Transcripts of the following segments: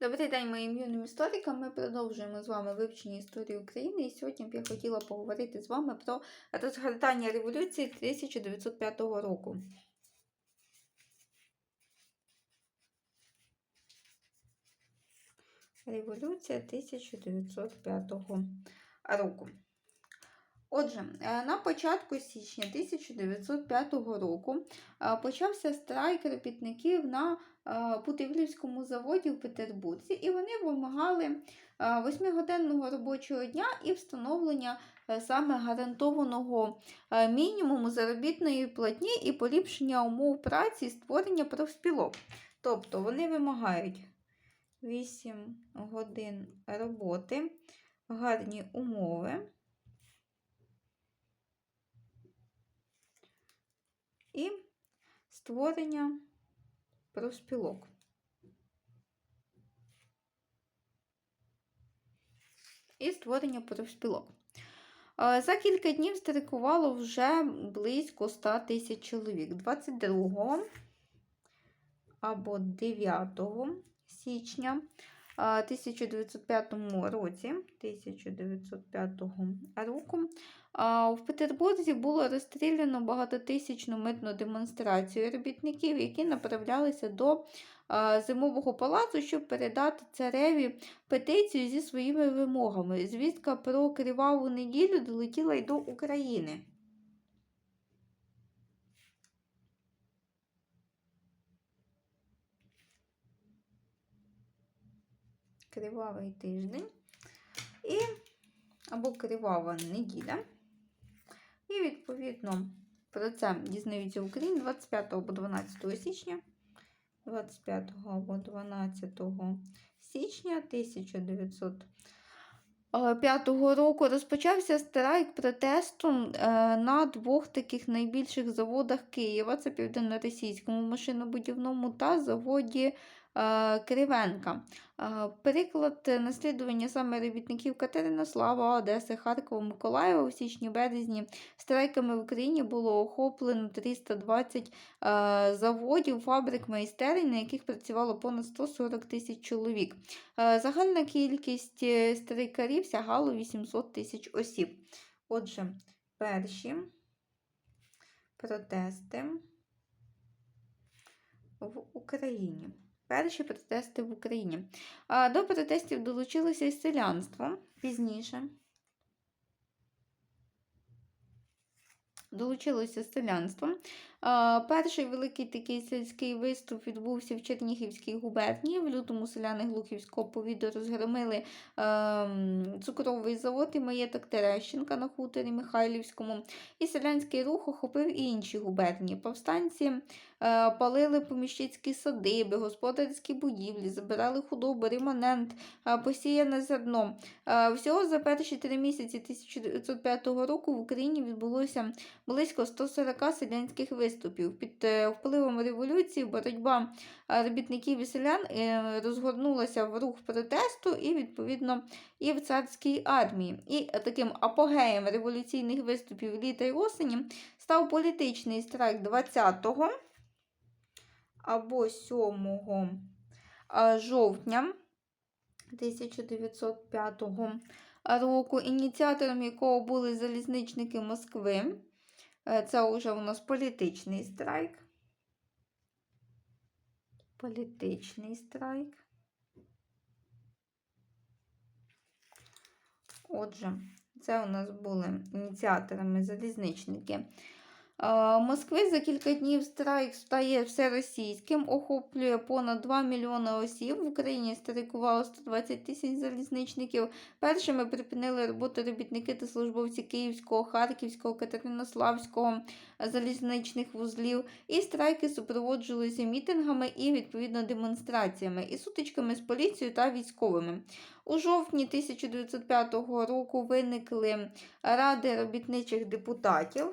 Добрий день, моїм юним історикам. Ми продовжуємо з вами вивчення історії України. І сьогодні б я хотіла поговорити з вами про розгортання революції 1905 року. Революція 1905 року. Отже, е, на початку січня 1905 року е, почався страйк робітників на Путивлівському заводі в Петербурзі, і вони вимагали восьмигодинного робочого дня і встановлення саме гарантованого мінімуму заробітної платні і поліпшення умов праці і створення профспілок. Тобто вони вимагають 8 годин роботи, гарні умови. і створення профспілок. І створення профспілок. За кілька днів страйкувало вже близько 100 тисяч чоловік. 22 або 9 січня 1905 році, 1905 року в Петербурзі було розстріляно багатотисячну митну демонстрацію робітників, які направлялися до Зимового палацу, щоб передати цареві петицію зі своїми вимогами. Звістка про криваву неділю долетіла й до України. Кривавий тиждень і або кривава неділя. І, відповідно, про це дізнаються в Україні 25 або 12 січня. 25 або 12 січня 1905 року розпочався страйк протесту е, на двох таких найбільших заводах Києва. Це південно-російському машинобудівному та заводі Е, Кривенка. Е, приклад наслідування саме робітників Катеринослава, Одеси, Харкова, Миколаєва у січні-березні страйками в Україні було охоплено 320 е, заводів, фабрик, майстерень, на яких працювало понад 140 тисяч чоловік. Загальна кількість страйкарів сягала 800 тисяч осіб. Отже, перші протести в Україні. Перші протести в Україні. До протестів долучилося і селянство пізніше. Долучилося селянство. Перший великий такий сільський виступ відбувся в Чернігівській губернії. В лютому селяни Глухівського повіду розгромили е, цукровий завод і маєток Терещенка на хуторі Михайлівському. І селянський рух охопив і інші губернії. Повстанці е, палили поміщицькі садиби, господарські будівлі, забирали худобу, ремонент, е, посіяне зерно. Е, всього за перші три місяці 1905 року в Україні відбулося близько 140 селянських виступів виступів. Під е, впливом революції боротьба е, робітників і селян е, розгорнулася в рух протесту і, відповідно, і в царській армії. І таким апогеєм революційних виступів літа й осені став політичний страйк 20-го або 7 жовтня 1905 року, ініціатором якого були залізничники Москви. Е, це вже у нас політичний страйк. Політичний страйк. Отже, це у нас були ініціаторами залізничники. Москви за кілька днів страйк стає всеросійським, охоплює понад 2 мільйони осіб. В Україні страйкувало 120 тисяч залізничників. Першими припинили роботу робітники та службовці Київського, Харківського, Катеринославського залізничних вузлів. І страйки супроводжувалися мітингами і, відповідно, демонстраціями, і сутичками з поліцією та військовими. У жовтні 1905 року виникли ради робітничих депутатів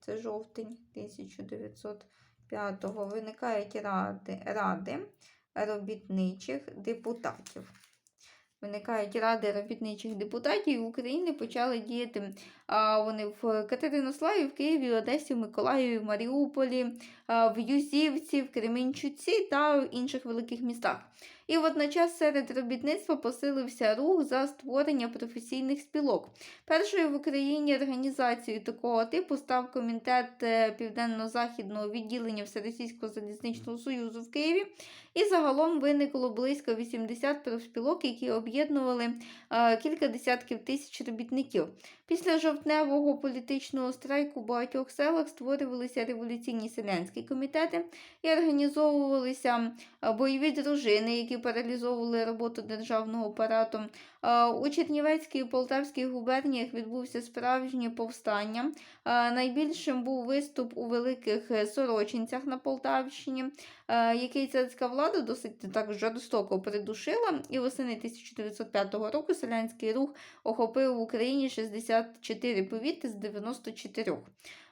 це жовтень 1905-го, виникають ради, ради робітничих депутатів. Виникають ради робітничих депутатів України почали діяти а, вони в Катеринославі, в Києві, Одесі, Миколаєві, Маріуполі, а, в Юзівці, в Кременчуці та в інших великих містах. І водночас серед робітництва посилився рух за створення професійних спілок. Першою в Україні організацією такого типу став комітет е, Південно-Західного відділення Всеросійського залізничного союзу в Києві. І загалом виникло близько 80 профспілок, які об'єднували е, кілька десятків тисяч робітників. Після жовтневого політичного страйку в багатьох селах створювалися революційні селянські комітети і організовувалися е, бойові дружини, які паралізовували роботу державного апарату. У Чернівецькій і Полтавській губерніях відбувся справжнє повстання. Найбільшим був виступ у Великих е, Сорочинцях на Полтавщині, який царська влада досить так жорстоко придушила. І восени 1905 року селянський рух охопив в Україні 64 повіти з 94.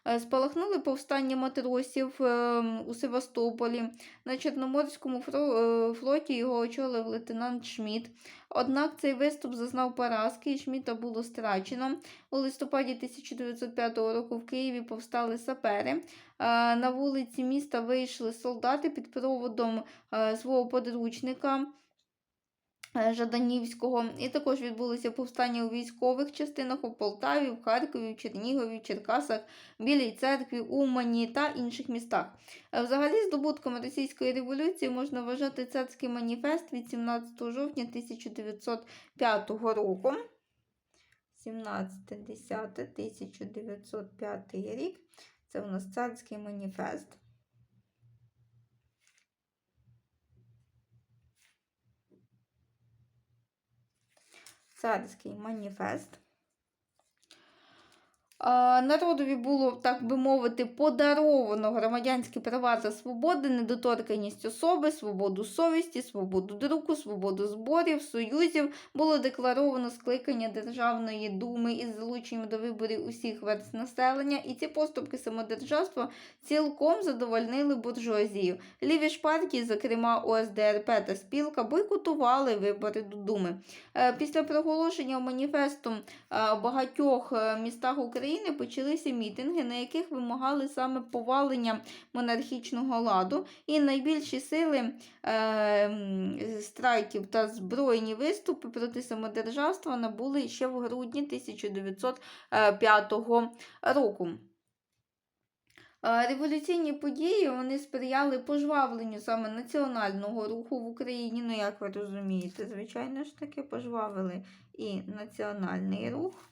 Е, Спалахнули повстання матросів е, у Севастополі. На Чорноморському е, флоті його очолив лейтенант Шмідт. Однак цей виступ зазнав поразки і Шміта було страчено. У листопаді 1905 року в Києві повстали сапери. На вулиці міста вийшли солдати під проводом свого подручника. Е, Жаданівського, і також відбулися повстання у військових частинах у Полтаві, в Харкові, в Чернігові, в Черкасах, Білій церкві, Умані та інших містах. Е, Взагалі, здобутком російської революції можна вважати царський маніфест від 17 жовтня 1905 року. 17.10.1905 рік. Це у нас царський маніфест. Царський маніфест. Народові було, так би мовити, подаровано громадянські права та свободи, недоторканність особи, свободу совісті, свободу друку, свободу зборів, союзів. Було декларовано скликання Державної думи із залученням до виборів усіх верст населення, і ці поступки самодержавства цілком задовольнили буржуазію. Ліві ж партії, зокрема ОСДРП та Спілка, бойкотували вибори до Думи. Е, Після проголошення маніфесту е, багатьох е, містах України почалися мітинги, на яких вимагали саме повалення монархічного ладу, і найбільші сили е, страйків та збройні виступи проти самодержавства набули ще в грудні 1905 року. Е, Революційні події вони сприяли пожвавленню саме національного руху в Україні. Ну, як ви розумієте, звичайно ж таки, пожвавили і національний рух.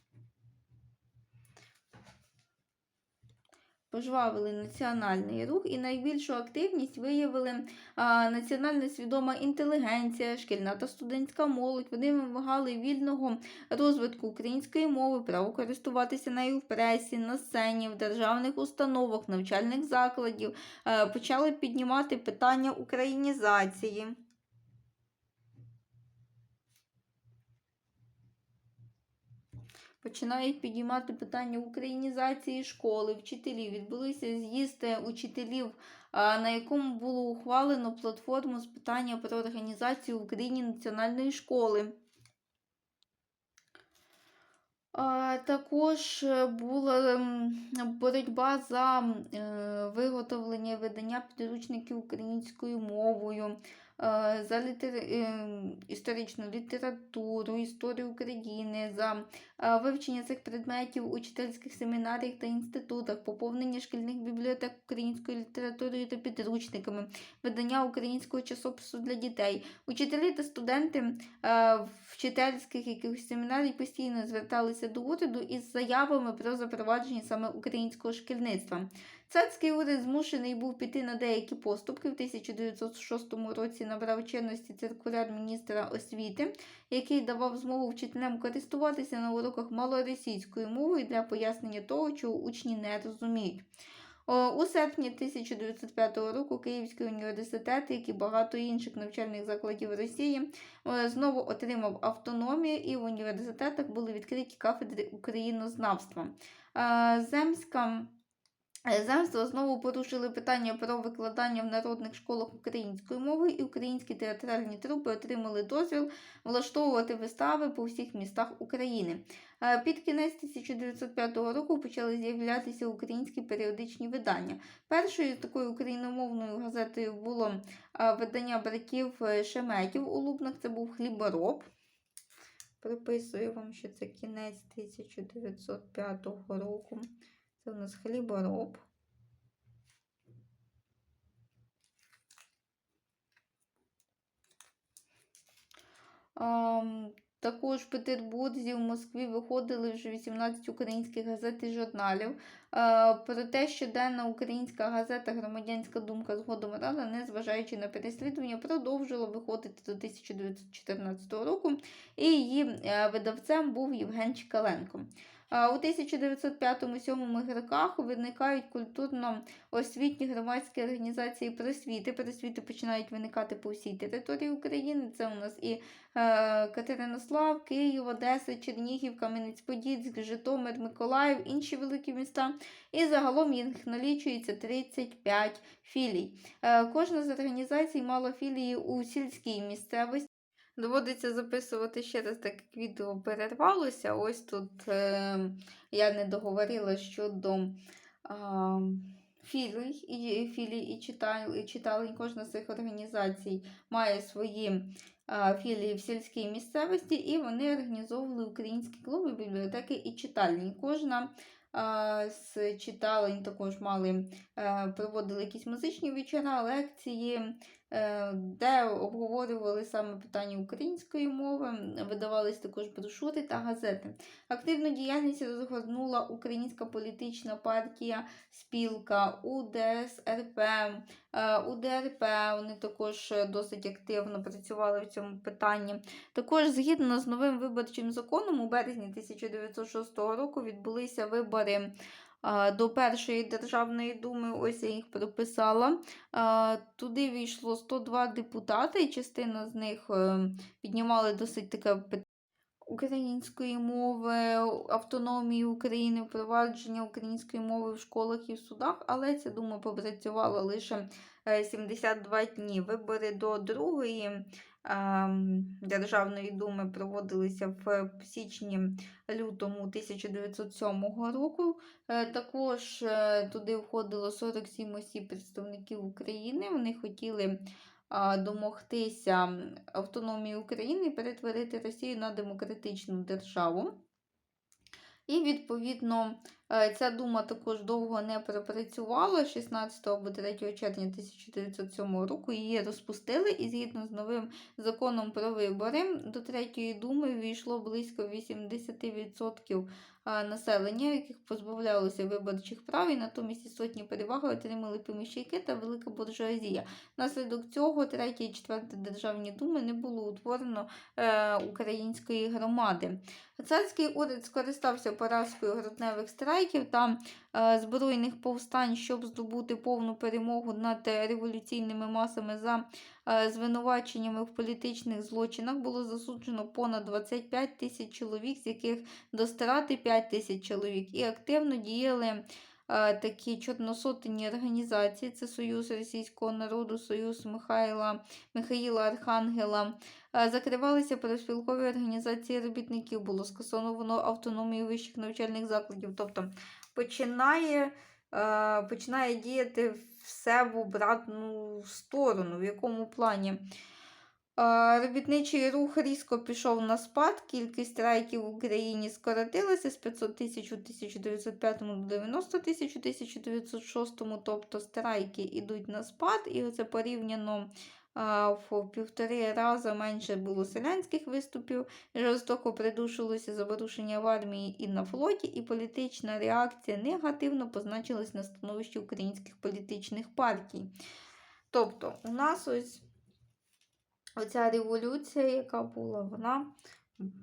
Пожвавили національний рух і найбільшу активність виявили а, національно свідома інтелігенція, шкільна та студентська молодь. Вони вимагали вільного розвитку української мови, право користуватися нею в пресі, на сцені, в державних установах, навчальних закладів. Е, почали піднімати питання українізації. Починають підіймати питання українізації школи, вчителів. Відбулися з'їзди учителів, на якому було ухвалено платформу з питання про організацію в Україні національної школи. Також е, була ем, боротьба за е, виготовлення і видання підручників українською мовою, за літер... е, історичну літературу, історію України, за е, вивчення цих предметів у учительських семінаріях та інститутах, поповнення шкільних бібліотек українською літературою та підручниками, видання українського часопису для дітей. Учителі та студенти е, вчительських якихось семінарій постійно зверталися до уряду із заявами про запровадження саме українського шкільництва. Царський уряд змушений був піти на деякі поступки. В 1906 році набрав чинності циркуляр міністра освіти, який давав змогу вчителям користуватися на уроках малоросійською мовою для пояснення того, чого учні не розуміють. У серпні 1905 року Київський університет, як і багато інших навчальних закладів Росії, знову отримав автономію, і в університетах були відкриті кафедри українознавства. Е, Земська Земства знову порушили питання про викладання в народних школах української мови, і українські театральні трупи отримали дозвіл влаштовувати вистави по всіх містах України. Е, Під кінець 1905 року почали з'являтися українські періодичні видання. Першою такою україномовною газетою було е, видання братів е, Шеметів у Лубнах. Це був хлібороб. Приписую вам, що це кінець 1905 року. Це у нас хлібороб. Також в Петербурзі, в Москві виходили вже 18 українських газет і журналів. Е, проте щоденна українська газета Громадянська думка згодом рада, незважаючи на переслідування, продовжила виходити до 1914 року, і її е, видавцем був Євген Чкаленко. У 1905-1907 роках виникають культурно-освітні громадські організації просвіти. Просвіти починають виникати по всій території України. Це у нас і е, Катеринослав, Київ, Одеса, Чернігів, Кам'янець-Подільськ, Житомир, Миколаїв, інші великі міста. І загалом їх налічується 35 філій. Е, Кожна з організацій мала філії у сільській місцевості. Доводиться записувати ще раз, так як відео перервалося. Ось тут е, я не договорила щодо е, філій і філій і читал, і читалень. Кожна з цих організацій має свої філії в сільській місцевості, і вони організовували українські клуби, бібліотеки і читальні. Кожна з читалень також мали е, проводили якісь музичні вечора, лекції, де обговорювали саме питання української мови, видавались також брошури та газети. Активну діяльність розгорнула Українська політична партія Спілка, УДСРП, е, УДРП. Вони також е, досить активно працювали в цьому питанні. Також згідно з новим виборчим законом, у березні 1906 року відбулися вибори до першої державної думи. Ось я їх прописала. Туди війшло 102 депутати, і частина з них е, піднімали досить таке питання. Української мови, автономії України, впровадження української мови в школах і в судах, але ця дума попрацювала лише е, 72 дні. Вибори до другої Державної думи проводилися в січні-лютому 1907 року. Е, Також е, туди входило 47 осіб представників України. Вони хотіли домогтися автономії України і перетворити Росію на демократичну державу. І, відповідно, е, ця дума також довго не пропрацювала. 16 або 3 червня 1907 року її розпустили, і згідно з новим законом про вибори до третьої думи війшло близько 80% а, населення, яких позбавлялося виборчих прав, і натомість істотні переваги отримали поміщики та велика буржуазія. Внаслідок цього третя і четверта державні думи не було утворено е, української громади. Царський уряд скористався поразкою грудневих страйків та е, збройних повстань, щоб здобути повну перемогу над революційними масами за звинуваченнями в політичних злочинах. Було засуджено понад 25 тисяч чоловік, з яких до страти 5 тисяч чоловік, і активно діяли. е, Такі чорносотенні організації це Союз Російського народу, Союз Михайла, Михаїла Архангела, Е, Закривалися переспілкові організації робітників, було скасовано автономію вищих навчальних закладів. Тобто починає, е, починає діяти все в обратну сторону, в якому плані. Е, Робітничий рух різко пішов на спад, кількість страйків в Україні скоротилася з 500 тисяч у 1905 до 90 тисяч у 1906, тобто страйки йдуть на спад, і це порівняно в півтори рази менше було селянських виступів, жорстоко придушилося заворушення в армії і на флоті, і політична реакція негативно позначилась на становищі українських політичних партій. Тобто, у нас ось оця революція, яка була, вона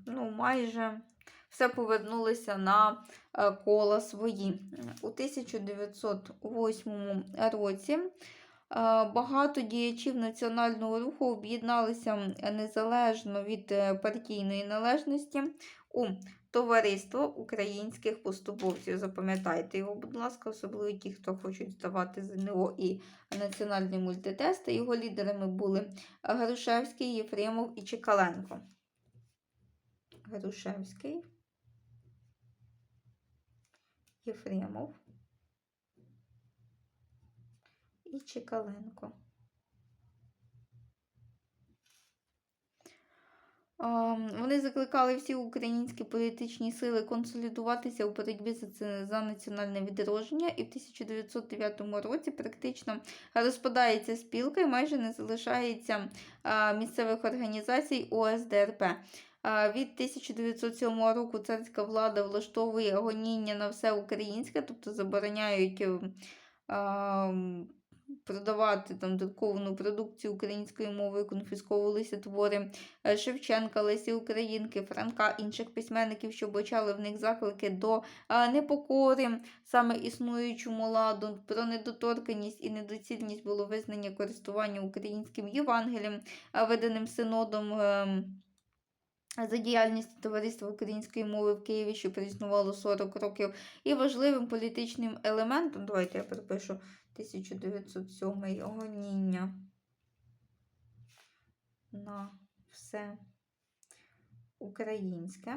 ну, майже все повернулося на е, кола свої. У 1908 році багато діячів національного руху об'єдналися незалежно від е, партійної належності у Товариство українських поступовців. Запам'ятайте його, будь ласка, особливо ті, хто хочуть здавати ЗНО і національні мультитести. Його лідерами були Грушевський, Єфремов і Чекаленко. Грушевський, Єфремов і Чекаленко. Вони закликали всі українські політичні сили консолідуватися у боротьбі за, національне відродження, і в 1909 році практично розпадається спілка і майже не залишається місцевих організацій ОСДРП. Від 1907 року царська влада влаштовує гоніння на все українське, тобто забороняють е, а, м, продавати там друковану продукцію українською мовою, конфісковувалися твори е, Шевченка, Лесі Українки, Франка, інших письменників, що бачали в них заклики до непокори, саме існуючому ладу, про недоторканність і недоцільність було визнання користування українським Євангелієм, виданим синодом. За діяльність Товариства української мови в Києві, що проіснувало 40 років, і важливим політичним елементом, давайте я пропишу 1907 гоніння на все українське.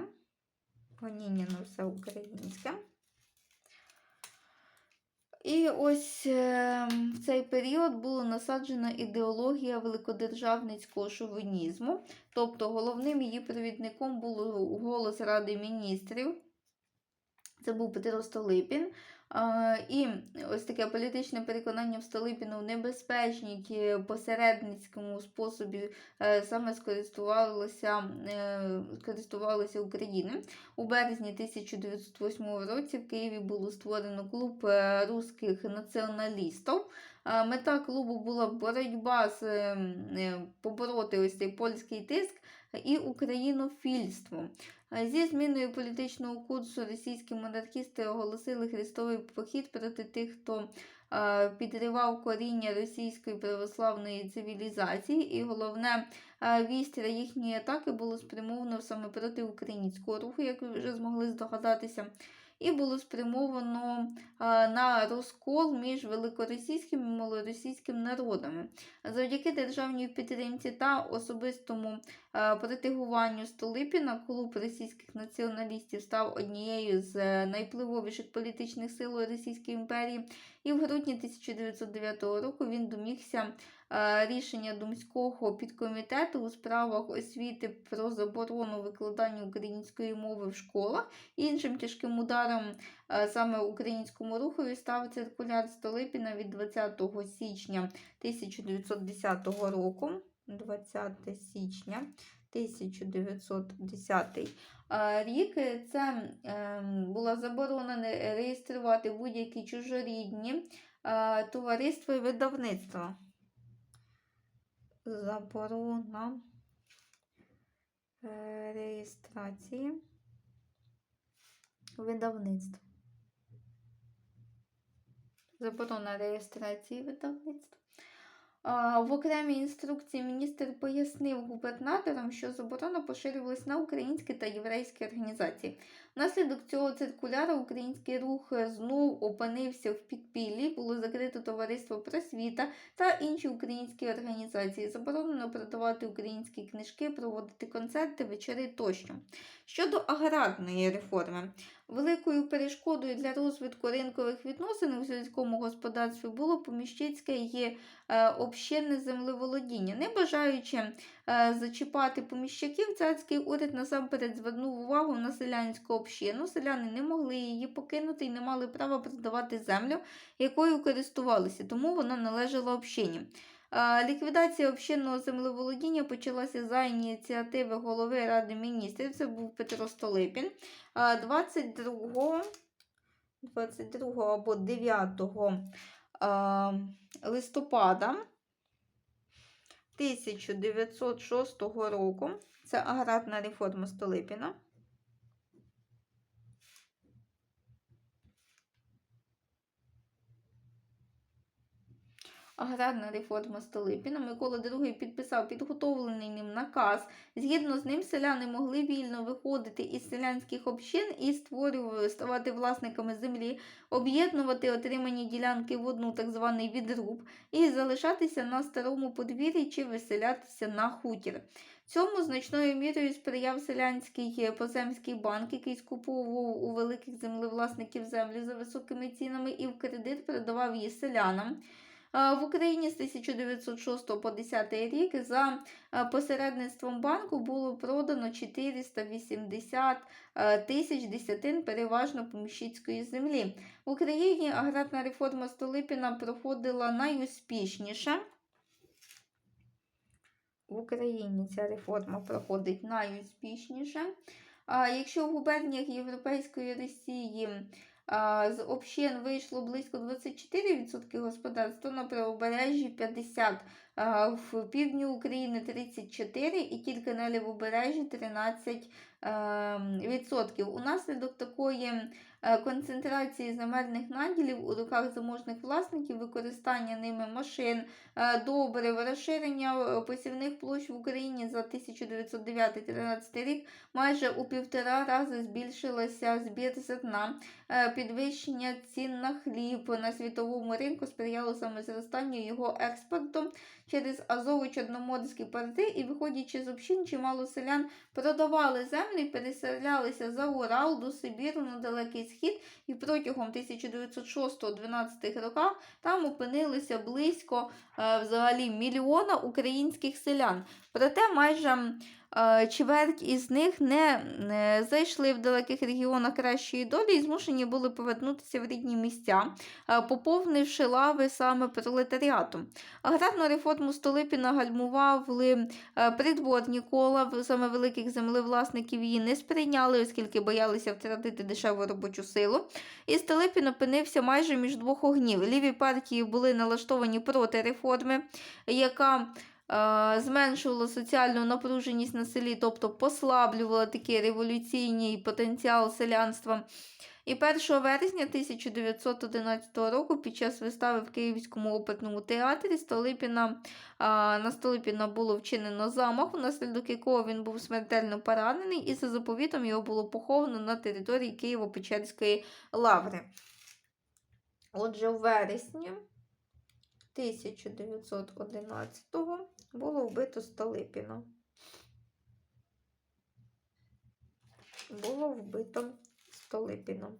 Гоніння на все українське. І ось е, в цей період була насаджена ідеологія великодержавницького шовінізму. Тобто головним її провідником був голос Ради міністрів. Це був Петро Столипін. А, І ось таке політичне переконання в Столипіну в небезпечній е, посередницькому способі е, саме е, скористувалося Україна. У березні 1908 році в Києві було створено клуб е, русських націоналістів. Мета клубу була боротьба з е, е, побороти ось цей польський тиск і українофільство. Зі зміною політичного курсу російські монархісти оголосили хрестовий похід проти тих, хто підривав коріння російської православної цивілізації, і головне вістря їхньої атаки було спрямовано саме проти українського руху, як ви вже змогли здогадатися. І було спрямовано е, на розкол між великоросійським і малоросійським народами. Завдяки державній підтримці та особистому е, протигуванню Столипіна клуб російських націоналістів став однією з найпливовіших найвпливовіших політичних сил Російської імперії. І в грудні 1909 року він домігся е, рішення Думського підкомітету у справах освіти про заборону викладання української мови в школах. Іншим тяжким ударом е, саме українському рухові став циркуляр Столипіна від 20 січня 1910 року. 20 січня 1910 е, рік. Це е, була заборона не реєструвати будь-які чужорідні товариства і видавництва. Заборона реєстрації видавництва. Заборона реєстрації видавництва. В окремій інструкції міністр пояснив губернаторам, що заборона поширювалась на українські та єврейські організації. Внаслідок цього циркуляра український рух знов опинився в підпіллі, було закрито товариство просвіта та інші українські організації. Заборонено продавати українські книжки, проводити концерти, вечори тощо. Щодо аграрної реформи, великою перешкодою для розвитку ринкових відносин у сільському господарстві було поміщицьке і е, общинне землеволодіння. Не бажаючи е, зачіпати поміщаків, царський уряд насамперед звернув увагу на селянську общину. Селяни не могли її покинути і не мали права продавати землю, якою користувалися, тому вона належала общині. Ліквідація общинного землеволодіння почалася за ініціативи голови Ради міністрів. Це був Петро Столипін. Е, 22, 22 або 9 е, листопада 1906 року. Це аграрна реформа Столипіна. Аграрна реформа Столипіна. Микола II підписав підготовлений ним наказ. Згідно з ним, селяни могли вільно виходити із селянських общин і створювати ставати власниками землі, об'єднувати отримані ділянки в одну так званий відруб і залишатися на старому подвір'ї чи виселятися на хутір. Цьому значною мірою сприяв селянський поземський банк, який скуповував у великих землевласників землю за високими цінами і в кредит передавав її селянам. Е, В Україні з 1906 по 10 рік за е, посередництвом банку було продано 480 е, тисяч десятин переважно поміщицької землі. В Україні аграрна реформа Столипіна проходила найуспішніше. В Україні ця реформа проходить найуспішніше. А якщо в губерніях Європейської Росії з общин вийшло близько 24% господарств, то на правобережжі 50%, в півдні України 34% і тільки на лівобережжі 13%. ем. Унаслідок такої концентрації земельних наділів у руках заможних власників, використання ними машин, е, добрив, розширення е, посівних площ в Україні за 1909-13 рік майже у півтора рази збільшилося збір зерна, Е, підвищення цін на хліб на світовому ринку сприяло саме зростанню його експорту через Азово-Чорноморські порти і, виходячи з общин, чимало селян продавали землі, переселялися за Урал до Сибіру на Далекий Схід, і протягом 1906-12 роках там опинилися близько е, взагалі мільйона українських селян. Проте майже чверть із них не, не зайшли в далеких регіонах кращої долі і змушені були повернутися в рідні місця, е, поповнивши лави саме пролетаріатом. Аграрну реформу Столипіна гальмували е, придворні кола, саме великих землевласників її не сприйняли, оскільки боялися втратити дешеву робочу силу. І Столипін опинився майже між двох огнів. Ліві партії були налаштовані проти реформи, яка е, зменшувала соціальну напруженість на селі, тобто послаблювала такий революційний потенціал селянства. І 1 вересня 1911 року під час вистави в Київському опитному театрі Столипіна, а, на Столипіна було вчинено замах, внаслідок якого він був смертельно поранений, і за заповітом його було поховано на території Києво-Печерської лаври. Отже, у вересні 1911-го було вбито Столипіна. Було вбито Столипіна.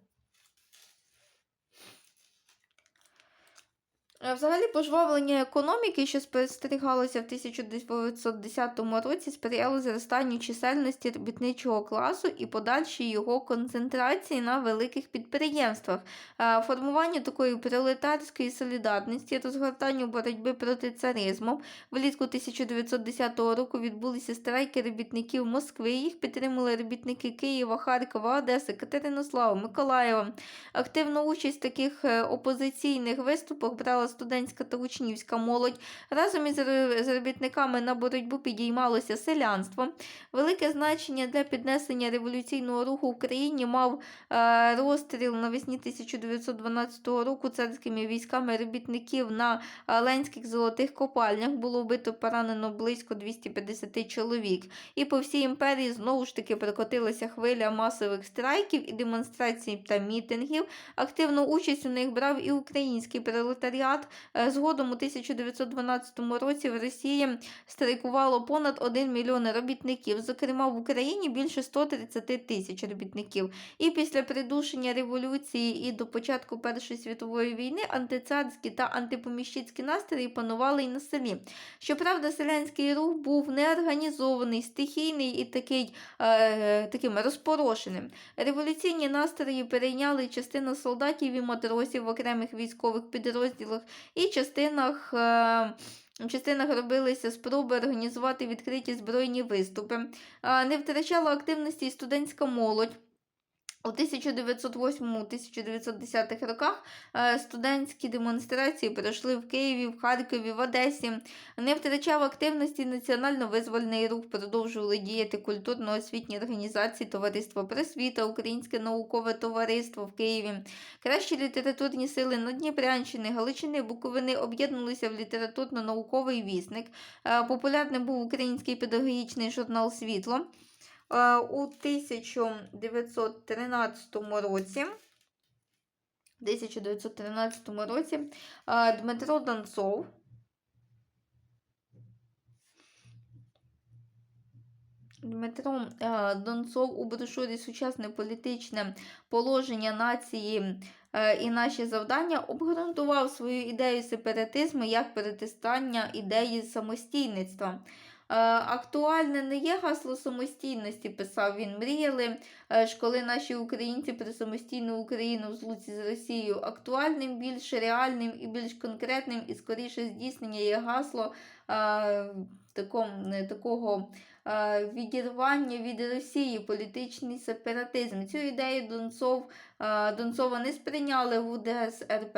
Взагалі, пожвавлення економіки, що спостерігалося в 1910 році, сприяло зростанню чисельності робітничого класу і подальшій його концентрації на великих підприємствах, Е, формуванню такої пролетарської солідарності, розгортанню боротьби проти царизму. Влітку 1910 року відбулися страйки робітників Москви. Їх підтримали робітники Києва, Харкова, Одеси, Катеринослава, Миколаєва. Активну участь в таких е, опозиційних виступах брала студентська та учнівська молодь. Разом із ро- робітниками на боротьбу підіймалося селянство. Велике значення для піднесення революційного руху в країні мав е, розстріл навесні 1912 року царськими військами робітників на е, Ленських золотих копальнях. Було вбито поранено близько 250 чоловік. І по всій імперії знову ж таки прокотилася хвиля масових страйків і демонстрацій та мітингів. Активну участь у них брав і український пролетаріат. Е, Згодом у 1912 році в Росії страйкувало понад 1 мільйон робітників. Зокрема, в Україні більше 130 тисяч робітників. І після придушення революції і до початку Першої світової війни антицарські та антипоміщицькі настрої панували й на селі. Щоправда, селянський рух був неорганізований, стихійний і такий, е, таким розпорошеним. Революційні настрої перейняли частина солдатів і матросів в окремих військових підрозділах і частинах. Е, в частинах робилися спроби організувати відкриті збройні виступи. Е, Не втрачала активності і студентська молодь. У 1908-1910 роках е, студентські демонстрації пройшли в Києві, в Харкові, в Одесі. Не втрачав активності національно-визвольний рух, продовжували діяти культурно-освітні організації, Товариство Просвіта, Українське наукове товариство в Києві. Кращі літературні сили Надніпрянщини, Галичини, Буковини об'єдналися в літературно-науковий вісник. Е, Популярним був український педагогічний журнал Світло. Е, У 1913 році 1913 році е, Дмитро Донцов Дмитро е, Донцов у брошурі Сучасне політичне положення нації і наші завдання обґрунтував свою ідею сепаратизму як перетистання ідеї самостійництва. Е, Актуальне не є гасло самостійності, писав він. Мріяли е, ж, коли наші українці про самостійну Україну в злуці з Росією. Актуальним, більш реальним і більш конкретним, і скоріше здійснення є гасло е, таком, такого е, відірвання від Росії, політичний сепаратизм. Цю ідею Донцов, е, Донцова не сприйняли в УДСРП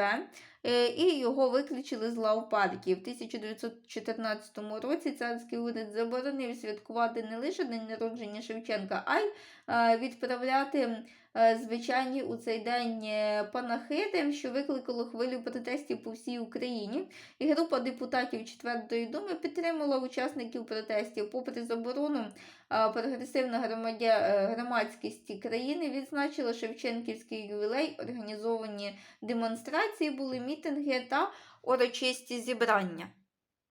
е, і його виключили з лав партії. В 1914 році царський уряд заборонив святкувати не лише день народження Шевченка, а й е, відправляти е, звичайні у цей день е, панахиди, що викликало хвилю протестів по всій Україні. І група депутатів Четвертої думи підтримала учасників протестів. Попри заборону, е, прогресивна громадя... е, громадськість країни відзначила Шевченківський ювілей, організовані демонстрації, були мітинги та урочисті зібрання.